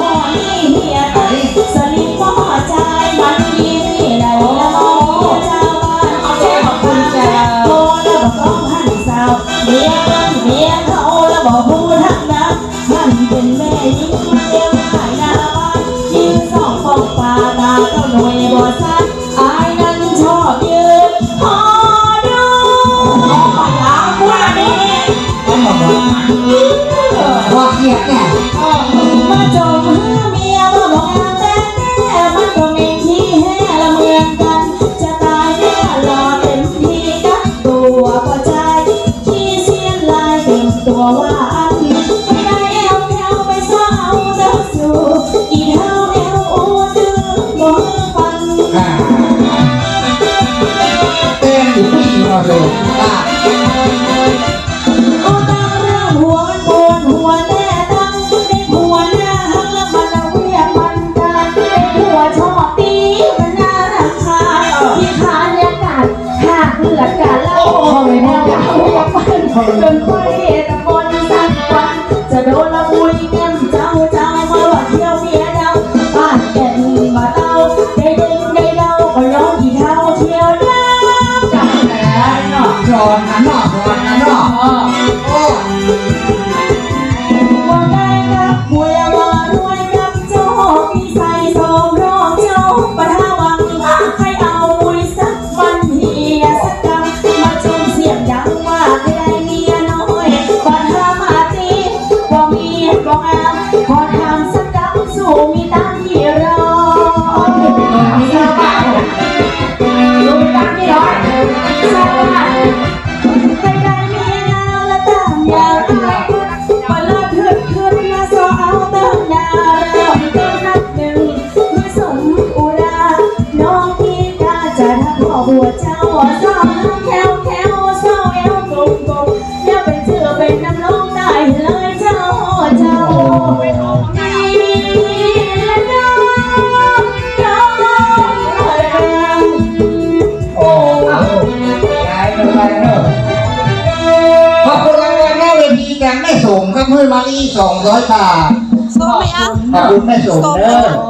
หอนี่เฮียตันสลิปหม้อใจมันดีนี่ไหนละน้องเจ้าบ้านแจ้งคุณเจ้าโตแล้วบอกต้องหันสาวเมียมันเมียเขาแล้วบอกพูดทั้งนั้นมันเป็นแม่ ต็มตัวว่าอันไม่ได้เอวแถวไปเศร้าเจ้าสู่อีเท้าเอวอูดื้อบ่ฟันอ่าเต้นอยู่ที่เราดูตาก็ตั้งเรื่องหัวมันปวดหัวแต่ตั้งในหัวหน้าหักแล้วมันเอาเวียมันกันในหัวชอบตีมันน่ารำคาญที่ขานยากาศขาดเลือกันแล้วโอ้ยแนวอากเวียมันจนค่อยตะโกนสัก วันจะ แกงแม่ส่งครับเพื่อนมาลีสองร้อยบาท ส้มไหมอะ ขอบคุณแม่ส่งเด้อโอ้